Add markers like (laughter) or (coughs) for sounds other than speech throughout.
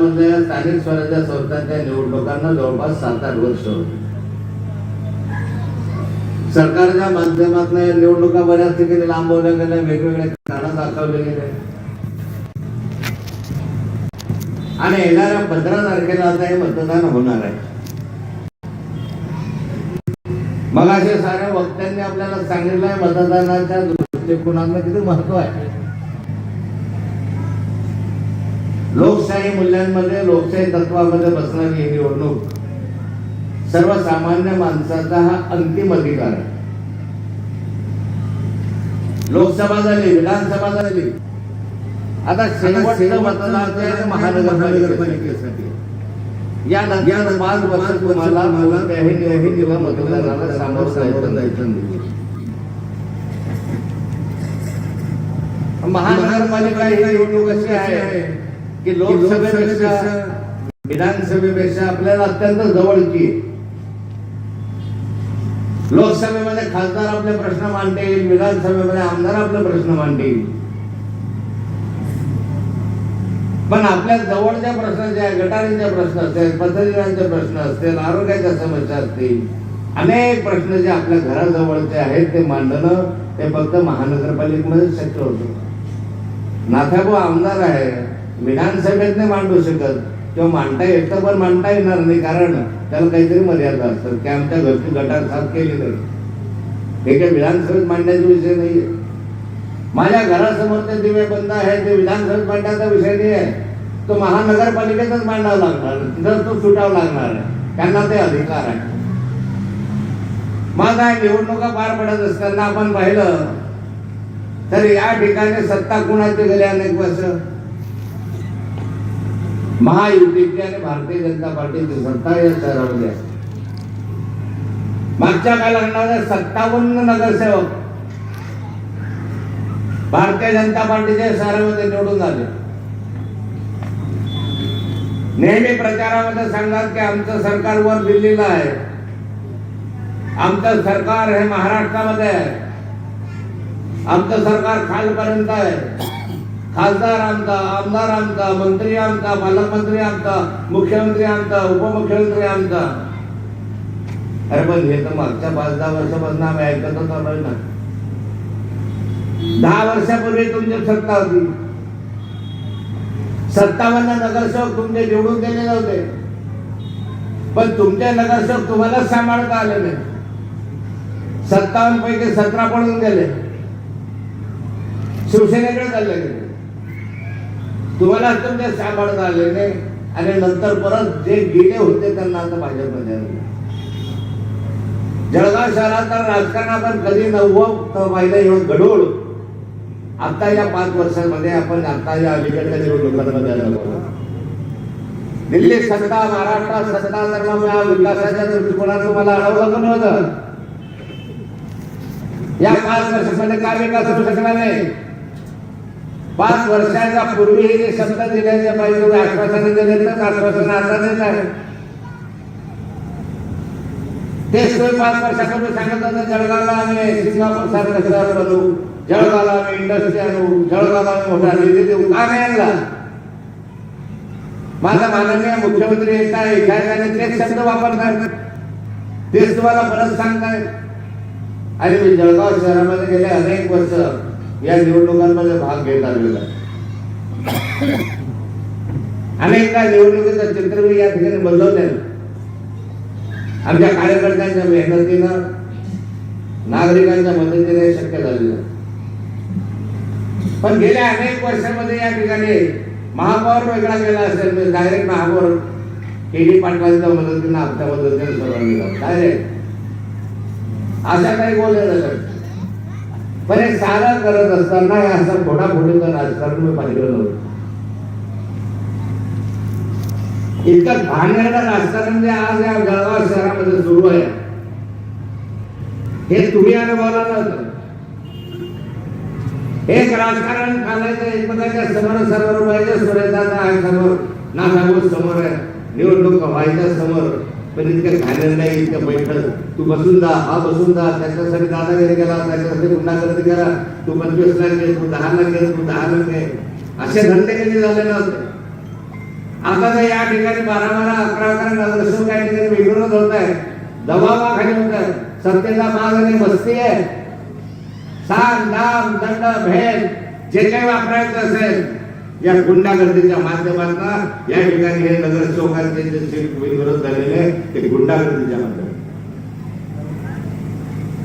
महाराष्ट्रामधल्या स्थानिक स्वराज्य संस्थांच्या निवडणुकांना जवळपास सात आठ वर्ष होती. सरकारच्या माध्यमातून या निवडणुका बऱ्याच ठिकाणी लांबवल्या गेल्या वेगवेगळ्या कारण दाखवले गेले. आणि येणाऱ्या पंधरा तारखेला आता हे मतदान होणार आहे. मग असे साऱ्या वक्त्यांनी आपल्याला सांगितलंय मतदानाच्या दृष्टिकोनातलं किती महत्त्व आहे. लोकशाही मूल्यांमध्ये लोकशाही तत्वामध्ये बसणारी ही निवडणूक सर्वसामान्य माणसाचा हा अंतिम अधिकार आहे. लोकसभा झाली विधानसभा झाली. आता शेवटचं मतदान महानगरपालिकेसाठी. या नंतर पाच वर्ष तुम्हाला कोणत्याही निवडणुकीला मतदानाला सामोरं जायचं जायचं नाही. महानगरपालिका ही निवडणूक अशी आहे. की लोकसभेपेक्षा विधानसभेपेक्षा आपल्याला अत्यंत जवळची लोकसभेमध्ये खासदार आपले प्रश्न मांडतील विधानसभेमध्ये आमदार आपले प्रश्न मांडतील. पण आपल्या जवळच्या प्रश्न जे आहे गटारींचे प्रश्न असतील पथदिनांचे प्रश्न असतील आरोग्याच्या समस्या असतील अनेक प्रश्न जे आपल्या घराजवळचे आहेत ते मांडणं ते फक्त महानगरपालिकेमध्ये शक्य होतं. नाथाभाऊ आमदार आहे विधानसभेत नाही मांडू शकत. किंवा मांडता येतं पण मांडता येणार नाही कारण त्याला काहीतरी मर्यादा असतात की आमच्या घरची गटार साफ केली नाही. हे काही विधानसभेत मांडण्याचा विषय नाही माझ्या घरासमोरचे दिवे बंद आहे ते विधानसभेत मांडण्याचा विषय नाही आहे. तो महानगरपालिकेतच मांडावा लागणार तिथंच तो सुटावा लागणार आहे. त्यांना ते अधिकार आहे. मग काय निवडणुका पार पडत असताना आपण पाहिलं तर या ठिकाणी सत्ता कुणाची गेली अनेक वर्ष? महायुतीची आणि भारतीय जनता पार्टीची सत्ता या शहरामध्ये आहे. मागच्या काळात कालखंडामध्ये सत्तावन्न नगरसेवक भारतीय जनता पार्टीच्या शहरामध्ये निवडून आले नेहमी प्रचारामध्ये सांगतात की आमचं सरकार वर दिल्लीला आहे. आमचं सरकार हे महाराष्ट्रामध्ये आहे. आमचं सरकार खालपर्यंत आहे. खासदार आमचा आमदार आमचा मंत्री आमचा पालकमंत्री आमचा मुख्यमंत्री आमचा उपमुख्यमंत्री आमचा अरे पण हे तर मागच्या पाच दहा वर्षापासून आम्ही ऐकतच आलोय ना. दहा वर्षापूर्वी तुमची सत्ता होती. सत्तावन्न नगरसेवक तुमचे निवडून गेलेले होते पण तुमचे नगरसेवक तुम्हालाच सांभाळता आले नाही. सत्तावन्न पैकी सतरा पडून गेले. शिवसेनेकडे चालले गेले. तुम्हाला तुमचे सांभाळता आले नाही. आणि नंतर परत जे गेले होते त्यांना आता भाजपमध्ये आले जळगाव शहरात राजकारण आपण कधी नव्वद पाहिलं एवढं गडोळ आता या पाच वर्षांमध्ये आपण आता या अलीकडच्या निवडणुकांमध्ये आलो. दिल्ली सत्ता महाराष्ट्रात सत्ता तर या विकासाच्या दृष्टिकोनात तुम्हाला अडवलं नव्हतं? या पाच वर्षामध्ये काय विकास होऊ शकला नाही? पाच वर्षाच्या पूर्वी जे शब्द दिल्याचे पाहिजे होते, आश्वासन दिले तर आश्वासन आता देत आहे तेच तुम्ही पाच वर्षापूर्वी सांगत होता जळगावला आम्ही सिंगापूर सारखं शहर बनवू जळगावला आम्ही इंडस्ट्री आणू जळगावला आम्ही मोठा निधी देऊ का मिळाला आणला? माझा माननीय मुख्यमंत्री येत आहे एखाद्याने तेच शब्द वापरतात तेच तुम्हाला परत सांगतायत आणि मी जळगाव शहरामध्ये गेले अनेक वर्ष. या निवडणुकांमध्ये भाग घेत आलेला आहे. अनेकदा निवडणुकीचं चित्र मी या ठिकाणी बदलवले आमच्या कार्यकर्त्यांच्या मेहनतीनं नागरिकांच्या मदतीने शक्य झालेलं पण गेल्या अनेक वर्षामध्ये या ठिकाणी महापौर वेगळा केला असेल म्हणजे डायरेक्ट महापौर के डी पाटलांच्या मदतीनं आमच्या मदतीने सर्वांनी डायरेक्ट अशा काही बोलल्या जातात पण हे सारं करत असताना हे असं फोडाफोडीचं राजकारण मी पाहिलं नव्हतं. इतकं घाणेरडं राजकारण जे आज या जळगाव शहरामध्ये सुरू आहे. हे तुम्ही अनुभवला नव्हतं. एक राजकारण चालायचं एकमेकांच्या समोर सर्व पाहिजे सुरेदाचा आहे समोर ना समोर समोर आहे. निवडणूक व्हायच्या समोर. पण इतकं घाणेर नाही इतकं बैठक तू बसून जा हा बसून जा त्याच्यासाठी दादागिरी केला त्याच्यासाठी गुंडागर्दी करा. तू पंचवीस लाख घे तू दहा लाख घे तू दहा लाख घे. असे धंदे कधी झाले नव्हते. आता तर या ठिकाणी बारा बारा अकरा अकरा नगरसेवक काही ठिकाणी वेगळंच होत आहे. दबावाखाली होत आहे. सत्तेचा माग आणि मस्ती आहे. सांग दाम दंड भेद जे काही वापरायचं असेल. या गुंडागर्दीच्या माध्यमातून या ठिकाणी हे नगरसेवकांचे जे जे विरोध झालेले ते गुंडागर्दीच्या माध्यमात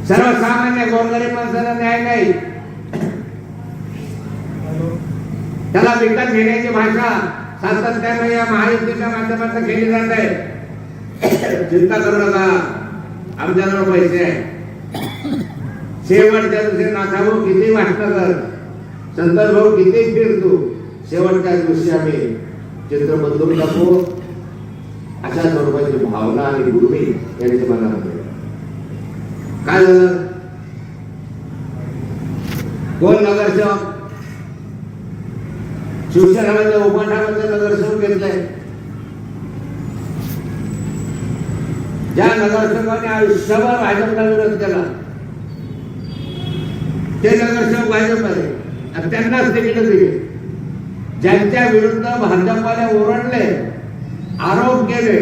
सर्वसामान्य गोरगरीब माणसाला न्याय नाही. त्याला विकत घेण्याची भाषा सातत्याने या महायुतीच्या माध्यमातून केली जात आहे. चिंता करू नका. आमच्याजवळ पैसे आहे शेवटच्या दिवशी नाथाभाऊ किती वाटत कर? संतोष भाऊ किती फिरतो? शेवटच्या दिवशी आम्ही चित्र बदलून टाकू. अशा स्वरूपाची भावना आणि गुरुमी यांच्या मनात काय झालं कोण नगरसेवक शिवसेनेमध्ये उपाठामध्ये नगरसेवक घेतलाय. ज्या नगरसेवकाने आयुष्यभर भाजपला विरोध केला ते नगरसेवक भाजप आले आणि त्यांनाच तिकीट दिली ज्यांच्या विरुद्ध भाजपवाले ओरडले आरोप केले.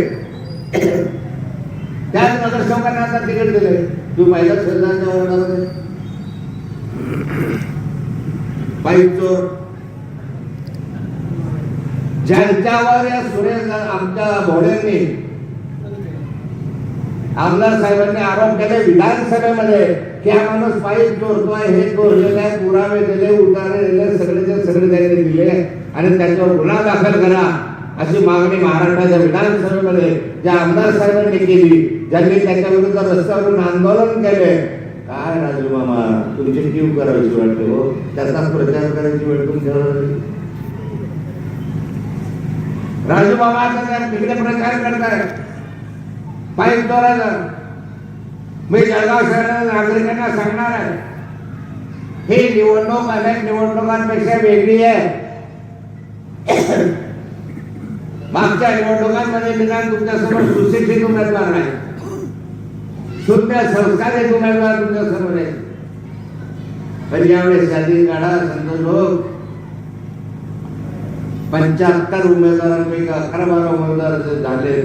त्याच नगरसेवकांना आता तिकीट दिले. तू पहिल्या शेजारच्या ओरडामध्ये पाईप चोर. ज्यांच्यावर या सुरेश आमच्या भोड्यांनी आमदार साहेबांनी आरोप केले विधानसभेमध्ये की हा माणूस पाईप चोरतोय हे चोरलेले आहे पुरावे दिले उतारे दिले सगळेचे सगळे त्यांनी दिले. आणि त्याच्यावर गुन्हा दाखल करा अशी मागणी महाराष्ट्राच्या विधानसभेमध्ये ज्या आमदार साहेबांनी केली ज्यांनी त्याच्या विरुद्ध रस्त्यावरून आंदोलन केले. काय राजू मामा तुमची टीव करायची वाटते हो? त्याचा प्रचार करायची वेळ तुमच्या राजू बाबा तिकडे प्रचार करताय. पाईप चोराचा मी जळगाव शहरातील नागरिकांना सांगणार आहे. ही निवडणूक अनेक निवडणुकांपेक्षा वेगळी आहे. मागच्या निवडणुकांमध्ये निदान तुमच्यासमोर सुशिक्षित उमेदवार नाही. शुद्ध एक उमेदवार तुमच्यासमोर आहे पण यावेळेस शादी काढा संत लोक. पंच्याहत्तर उमेदवारांपैकी अकरा बारा उमेदवार जे झाले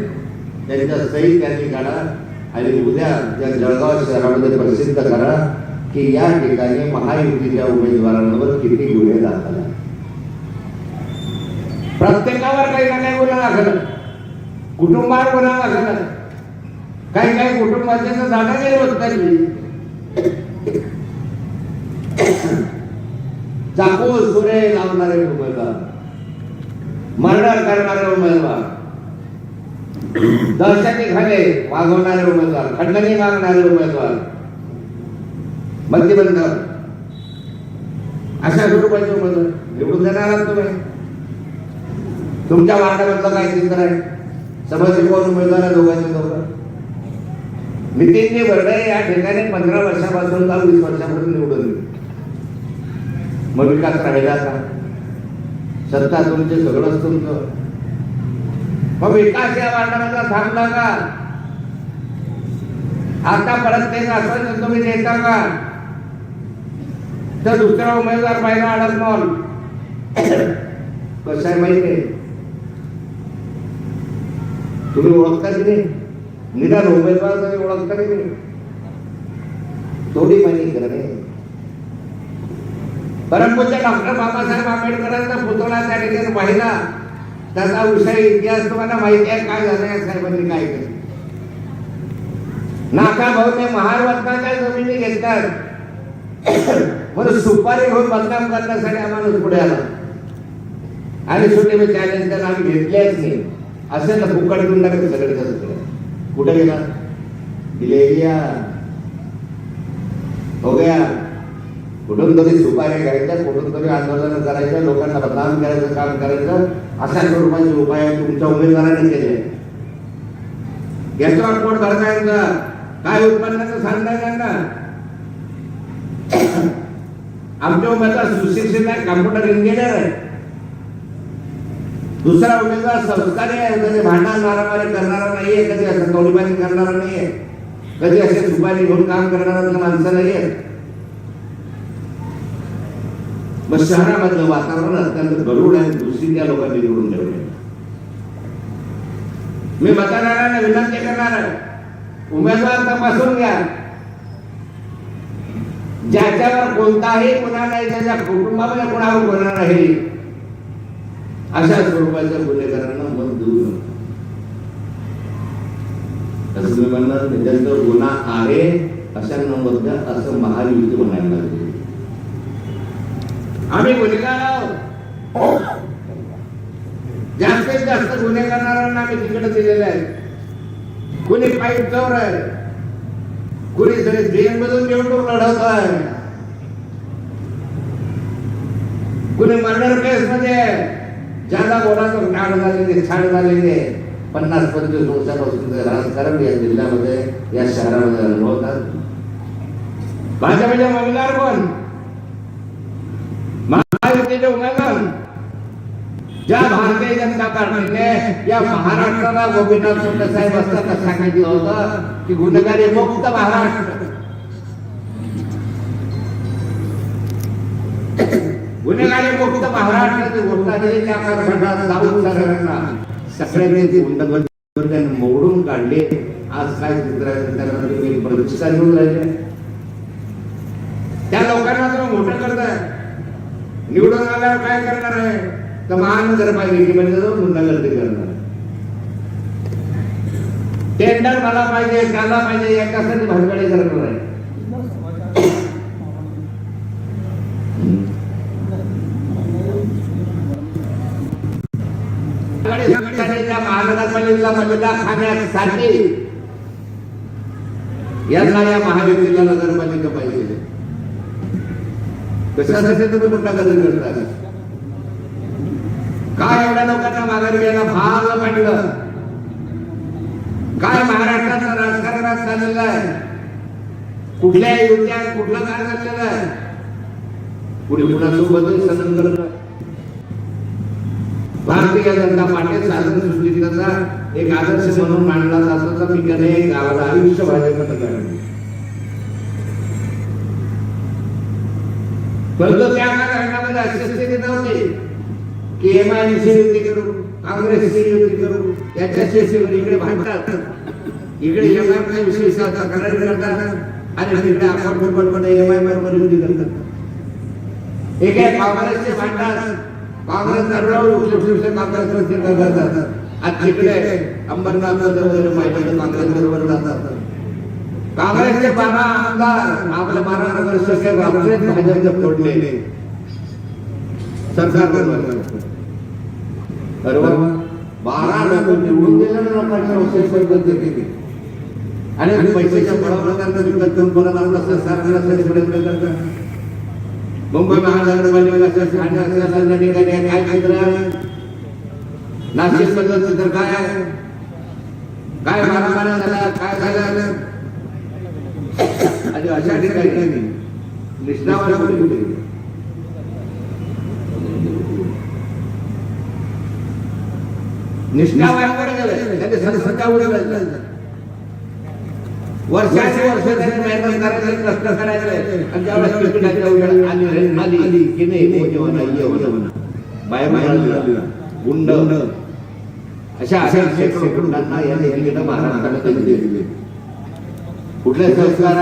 त्यांच्या सही त्यांनी काढा आणि उद्या या जळगाव शहरामध्ये प्रसिद्ध करा की या ठिकाणी महायुतीच्या उमेदवारांवर किती गुन्हे दाखल आहेत. प्रत्येकावर काही ना काही गुन्हा दाखल कुटुंबावर गुन्हा दाखल काही काही कुटुंबाचे तर दादागिरी होत नाही चाकू सुरे लावणारे उमेदवार मर्डर करणारे उमेदवार दहशती खाले वागवणारे उमेदवार खंडणी मागणारे उमेदवार बंदीबंद अशा कुटुंबाचे उमेदवार निवडून देणार तुम्ही. तुमच्या वार्डामधलं काय चित्र आहे? समज कोण उमेदवार आहे दोघांचे दोघं नितीनजी बर्डे या ठिकाणी पंधरा वर्षापासून काल वीस वर्षापासून निवडून गेले. मग विकास राहिला का? सत्ता तुमचे सगळंच तुमचं. मग विकास या वाटाण्याचा थांबला का? आता परत ते असं तुम्ही देता का? तर दुसरा उमेदवार पाहिला अडक मॉल. कसं आहे माहिती आहे? तुम्ही ओळखता की नाही? निदान उमेदवार ओळखता की नाही? थोडी माहिती करणे परमपूज्य डॉक्टर बाबासाहेब आंबेडकरांचा पुतळा त्या ठिकाणी पाहिला. त्याचा विषय इतिहास तुम्हाला माहिती आहे. काय झालं या साहेबांनी काय केलं? नाका भाऊने महारवत्नाच्या जमिनी घेतल्यात. म्हणून सुपारी घेऊन बदनाम करण्यासाठी आम्हाला पुढे आला. आणि शेवटी मी चॅलेंज त्याला आम्ही घेतल्याच नाही. असेल ना कुकड देऊन टाकत सगळे सगळे कुठे गेला? दिले हो गया. कुठून तरी सुपारी घ्यायच्या कुठून तरी आंदोलन करायचं लोकांना बदनाम करायचं काम करायचं अशा स्वरूपाचे उपाय तुमच्या उमेदवाराने केले. याच्यावर कोण भरताय का? काय उत्पन्नाचं सांगताय त्यांना (coughs) आमच्या उमेदवार सुशिक्षित आहे कम्प्युटर इंजिनियर आहे. दुसरा उमेदवार संस्कारी आहे कधी भांडण मारामारी करणारा नाहीये कधी असं तोडीपाणी करणारा नाहीये कधी असे सुपारी घेऊन काम करणारा माणसं नाहीये. मग शहरामधलं वातावरण अत्यंत गरुड आहे दुसरी त्या लोकांनी निवडून ठेवले. मी मतदारांना विनंती करणार आहे उमेदवार तपासून घ्या. ज्याच्यावर कोणताही गुन्हा नाही त्याच्या कुटुंबामध्ये कोणावर गुन्हा नाही. अशा स्वरूपाच्या गुन्हेगारांना मन देऊ नका. असं तुम्ही म्हणणार ज्यांचा गुन्हा आहे अशांना मत असं महायुद्ध म्हणायला लागले. आम्ही गुन्हेगार आहोत. जास्तीत जास्त गुन्हे करणाऱ्यांना आम्ही तिकडे दिलेले आहेत. कुणी पाईप चोर आहे. कुणी सगळे जेल मधून निवडणूक लढवत आहे. कुणी मर्डर केस मध्ये आहे. ज्याला बोलाचं नाड झालेले छाड झालेले पन्नास पंचवीस वर्षापासून राजकारण या जिल्ह्यामध्ये या शहरामध्ये अनुभवतात म्हणजे मंगणार पण महायुतीचे उमेदवार. ज्या भारतीय जनता पार्टीने या महाराष्ट्राला गोपीनाथ मुंडे साहेब असताना सांगितलं होतं की गुन्हेगारी मुक्त महाराष्ट्र. गुन्हेगारी मुक्त महाराष्ट्राची घोषणा केली त्या काळात दाऊद साहेबांना सगळ्यांनी गुंडगर्दी मोडून काढले. आज काय चित्र आहे त्याला तुम्ही प्रतिष्ठा घेऊन राहिले. त्या लोकांना तुम्ही मोठं करताय. निवडून आल्यावर काय करणार आहे? तर महानगरपालिकेमध्ये जाऊन गुंडागर्दी करणार. टेंडर मला पाहिजे काला पाहिजे एकासाठी भानगडी करणार आहे? खाण्यासाठी यांना या महायुतीला नगरपालिका पाहिजे. कशासाठी तुम्ही गुंडागर्दी करता? काय एवढ्या लोकांना माघारी घ्यायला भाग पडलं? काय महाराष्ट्राचा राजकारणात चाललेलं आहे? कुठल्या युद्धात कुठलं काय चाललेलं आहे? कुणी कुणासोबत सदन करत भारतीय जनता पार्टी साधन सुचिताचा एक आदर्श म्हणून मांडला जातो तर मी त्याने गावाला आयुष्य भाजपमध्ये परंतु त्या कारणामध्ये अशी स्थिती नव्हती. की एम आय सी युती करू काँग्रेसची युती करू याच्याशी इकडे भांडतात. इकडे एम आय काय विषय तक्रारी करतात आणि तिकडे आपण बरोबर एम आय बरोबर युती करतात. एक काँग्रेसचे भांडतात. काँग्रेस दररोज शिवसेना काँग्रेस करतात आज तिकडे अंबरनाथ वगैरे काँग्रेस बरोबर जातात. काँग्रेसचे बारा आमदार आपल्या बारा नगरसेवक भाजपचे सरकार बरोबर. बारा निवडून लोकांच्या केली आणि पैशाच्या बळावर विकत करतात मुंबई महानगरपालिका ठाणे ठिकाणी काय चित्र नाशिक मधलं चित्र काय आहे? काय मारामाऱ्या झाला? काय झालं? आणि अशा ठिकाणी निष्ठावर निष्ठावर त्यांनी संस्था उडवलं. गुंड. अशा अशा शेकडोंना या तिकीट महाराष्ट्राला दिली कुठले संस्कार?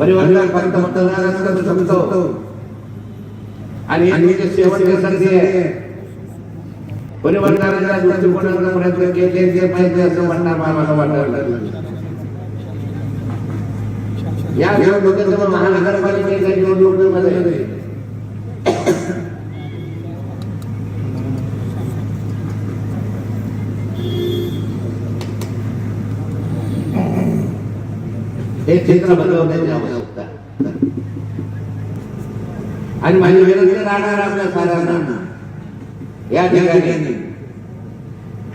परिवर्तन फक्त मतदारांना आणि आणि जे शेवटचे संधी आहे परिवर्तनाच्या दृष्टिकोनातून प्रयत्न केले जे पाहिजे असं म्हणणार मला वाटलं या निवडणुकीत महानगरपालिकेच्या निवडणुकीमध्ये हे चित्र बदलवण्याची आवश्यकता आणि माझी विनंती राहणार आपल्या साऱ्यांना. या ठिकाणी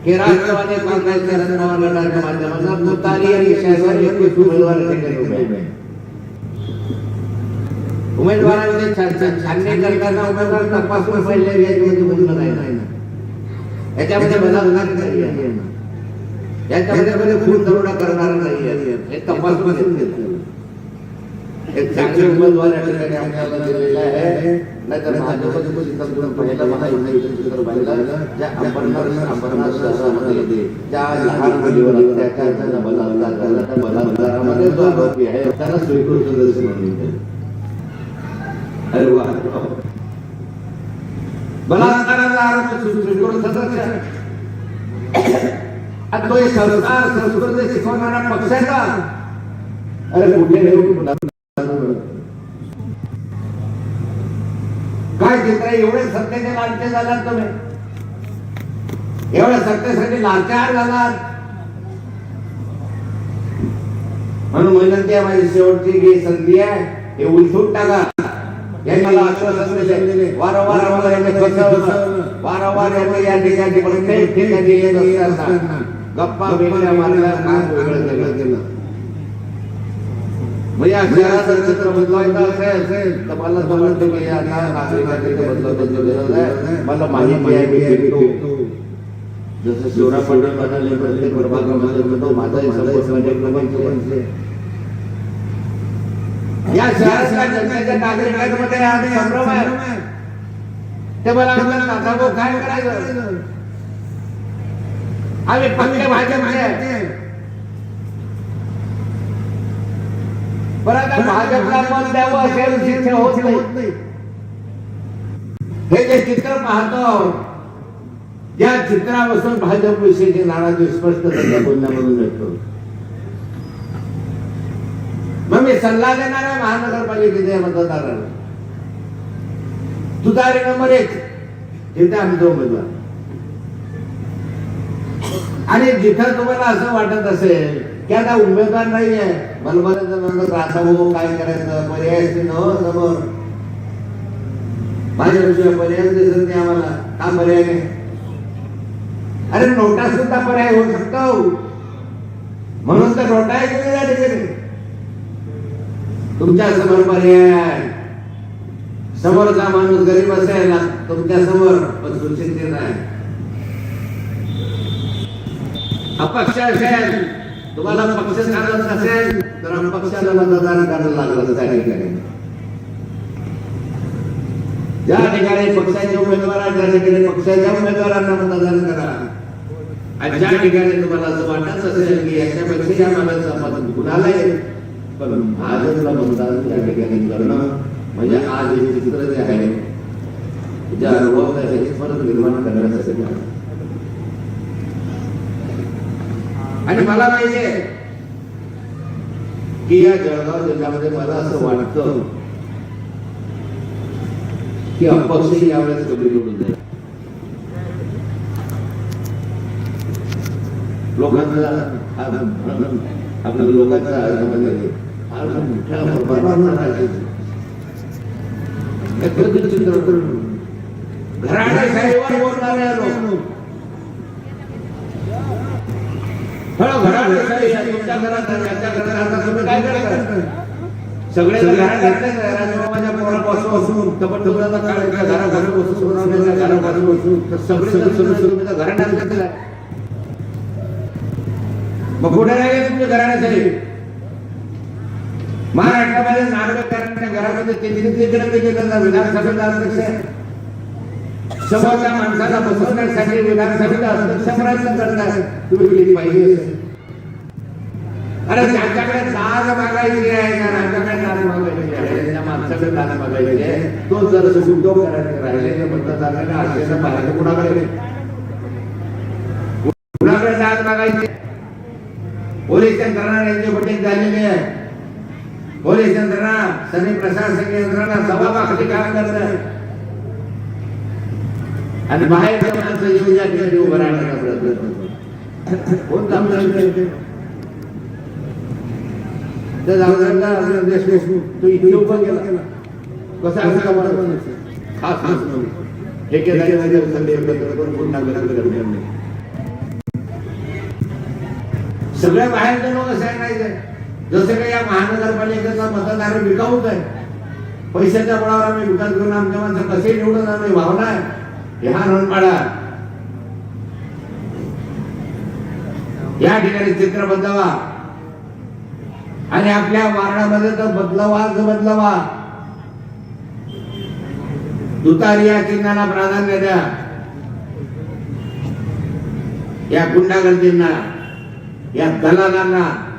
की राष्ट्रवादी काँग्रेसच्या रत्नावर गटाच्या माध्यमातून तुतारी या विषयावर एकवीस उमेदवार या ठिकाणी उभे आहेत. उमेदवारांचे छा- छा- छाननी करताना उमेदवार तपासून पहिले याच्यामध्ये नाही. याच्यामध्ये बलात्कार नाही. याच्यामध्ये मध्ये खून दरोडा करणार नाही. हे तपासून घेतलं एक चांगले उमेदवार या ठिकाणी आपल्याला दिलेले आहे नाहीतर भाजपचं चित्र पहिलं महायुतीचं चित्र पाहिलं ज्या अंबरनाथ अंबरनाथ शहरामध्ये ज्या लहान मुलीवर अत्याचाराचा बलात्कार झाला त्या बलात्कारामध्ये जो आरोपी आहे. त्याला स्वीकृत सदस्य म्हणून. अरे वा. बलात्काराचा आरोप स्वीकृत सदस्य. आणि तो एक संस्कार संस्कृती शिकवणारा पक्षाचा. अरे कुठे क्षेत्र एवढे सत्तेचे लालचे झालात तुम्ही. एवढ्या सत्तेसाठी लाचार झालात म्हणून विनंती आहे माझी शेवटची जी संधी आहे हे उलथून टाका. यांनी मला आश्वासन दिले. वारंवार आम्हाला यांनी फसवलं. वारंवार यांनी या ठिकाणी प्रत्येक ठिकाणी येत असताना गप्पा वेगळ्या मारल्या काम वेगळं केलं मग या शहराचं चित्र बदलवायचं असेल तर मला समजतं की आता नागरिकांचे बदलवण्याची गरज आहे मला माहिती आहे मी भेटतो जसं शिवराम पाटील म्हणाले प्रत्येक प्रभागामध्ये म्हणतो माझाही म्हणजे क्रमांक या शहरातल्या जनतेच्या नागरिकांमध्ये आम्ही संभ्रम आहे ते मला म्हणतात दादा भाऊ काय करायचं आम्ही पक्के भाजपचे आहे. बरं आता भाजपला मत द्यावं असेल तिथे होत नाही. हे जे चित्र पाहतो या चित्रापासून भाजप विषयीची नाराजी स्पष्ट त्याच्या बोलण्यामधून मिळतो मग मी सल्ला देणार आहे महानगरपालिकेच्या मतदारांना तुतारी नंबर एक जिथे आमचे उमेदवार. आणि जिथं तुम्हाला असं वाटत असेल की आता उमेदवार नाहीये मनमानाचं नंतर आता हो काय करायचं? पर्याय न हो, समोर. माझ्याशिवाय पर्याय दिसत नाही आम्हाला. का पर्याय नाही अरे नोटा सुद्धा पर्याय होऊ शकतो. म्हणून तर नोटा आहे की नाही ठिकाणी? तुमच्यासमोर पर्याय आहे. समोरचा माणूस गरीब असेल तुमच्यासमोर पण सुशिक्षित आहे. अपक्ष असेल. तुम्हाला पक्ष चालत नसेल तर पक्षाला मतदान करायला लागलं त्या ठिकाणी ज्या ठिकाणी पक्षाचे उमेदवार आहेत त्या ठिकाणी पक्षाच्या उमेदवारांना मतदान करा आणि ज्या ठिकाणी तुम्हाला असं वाटत असेल की याच्यापेक्षा या माणसाचं मत कुणाला येईल पण भाजपला मतदान त्या ठिकाणी करणं म्हणजे आज हे चित्र जे आहे जे अनुभव आहे हे परत निर्माण करण्यासाठी आहे. आणि मला माहिती आहे की या जळगाव जिल्ह्यामध्ये मला असं वाटतं की अपक्ष यावेळेस कमी निवडून जाईल लोकांचा आपल्या लोकांचा आयुष्यामध्ये म्हणजे फार मोठ्या चित्र लोक सगळे घातलेलं आहे. मग कुठे राहिले तुमच्या घराण्यासाठी महाराष्ट्रामध्ये नागरिकांच्या घरामध्ये विधानसभेचा अध्यक्ष आहे. समोरच्या माणसाला बसवण्यासाठी विधानसभेचा अध्यक्ष प्रयत्न करताय तुम्ही केली पाहिजे अरे त्यांच्याकडे दाद मागायची आहे ना राज्याकडे दाद मागायची आहे त्या माणसाकडे दाद मागायची आहे तो जर सुटो करायचे राहिले तर मतदारांना आशेनं पाहिजे कुणाकडे कुणाकडे दाद मागायची? पोलीस यंत्रणा यांची बैठक झालेली आहे. पोलीस यंत्रणा सनी प्रशासकीय यंत्रणा सभा मागची काम करत आहे आणि बाहेरच्या माणसं येऊन या ठिकाणी उभं राहण्याचा प्रयत्न. कोण काम करते त्या जागोजागला आपला देश देशमुख तो इथे उभा केला. कसा असं का मला खास खास म्हणून ठेकेदारी संधी एकत्र करून पुन्हा लग्न करणार नाही. सगळ्या बाहेरचे लोक असे नाही जसं काही या महानगरपालिकेचा मतदार विकाऊच आहे. पैशाच्या बळावर आम्ही विकास घेऊन आमच्या माणसं कसे निवडून आम्ही भावना आहे. ह्या रणपाडा या ठिकाणी चित्र बदलावा. आणि आपल्या वारणामध्ये तर बदलवाच बदलवा. तुतारी या चिन्हाला प्राधान्य द्या. या गुंडागर्दींना या दलालांना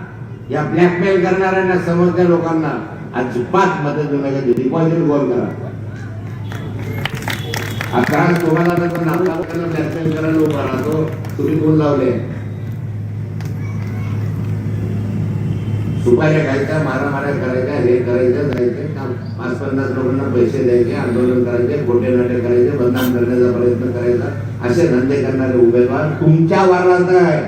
या ब्लॅकमेल करणाऱ्यांना समजत्या लोकांना अजिबात मदत देऊ नका. डिपॉझिट गोल करा. कारण तुम्हाला जर नागरिकांना कॅन्सल करायला उभा राहतो तुम्ही कोण लावले? सुपाऱ्या खायच्या मारामाऱ्या करायच्या हे करायचं जायचं पाच पन्नास लोकांना पैसे द्यायचे आंदोलन करायचे खोटे नाटे करायचे बदनाम करण्याचा प्रयत्न करायचा. असे धंदे करणारे उमेदवार तुमच्या वारात आहे.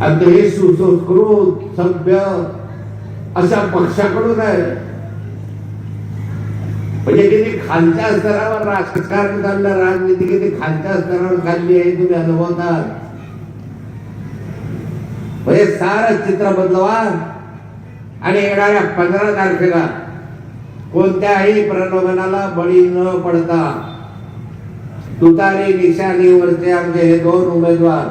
आणि हे सुसंस्कृत सभ्य अशा पक्षाकडून आहे. म्हणजे किती खालच्या स्तरावर राजकारण चाललं राजनीती किती खालच्या स्तरावर चालली आहे तुम्ही अनुभवतात. म्हणजे सारं चित्र बदलवा आणि येणाऱ्या पंधरा तारखेला कोणत्याही प्रलोभनाला बळी न पडता तुतारी निशाणीवरचे आमचे हे दोन उमेदवार.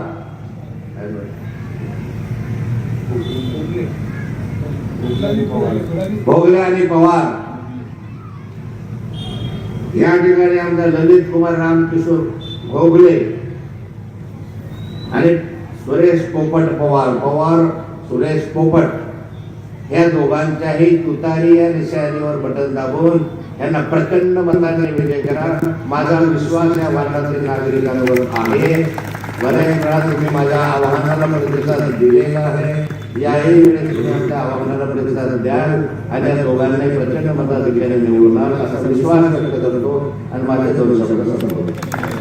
भोगले आणि पवार. या ठिकाणी आमचा ललित कुमार रामकिशोर भोगले आणि सुरेश पोपट पवार पवार सुरेश पोपट या दोघांच्याही तुतारी या निशाणीवर बटन दाबून यांना प्रचंड मताने विजय करा माझा विश्वास या भारतातील नागरिकांवर आहे. बऱ्याच वेळा तुम्ही माझ्या आव्हानाला प्रतिसाद दिलेला आहे. याही वेळेस तुम्ही आमच्या आव्हानाला प्रतिसाद द्याल आणि या दोघांनाही प्रचंड मताधिक्याने निवडणार असा विश्वास व्यक्त करतो आणि माझ्या दोन शब्द संपवतो.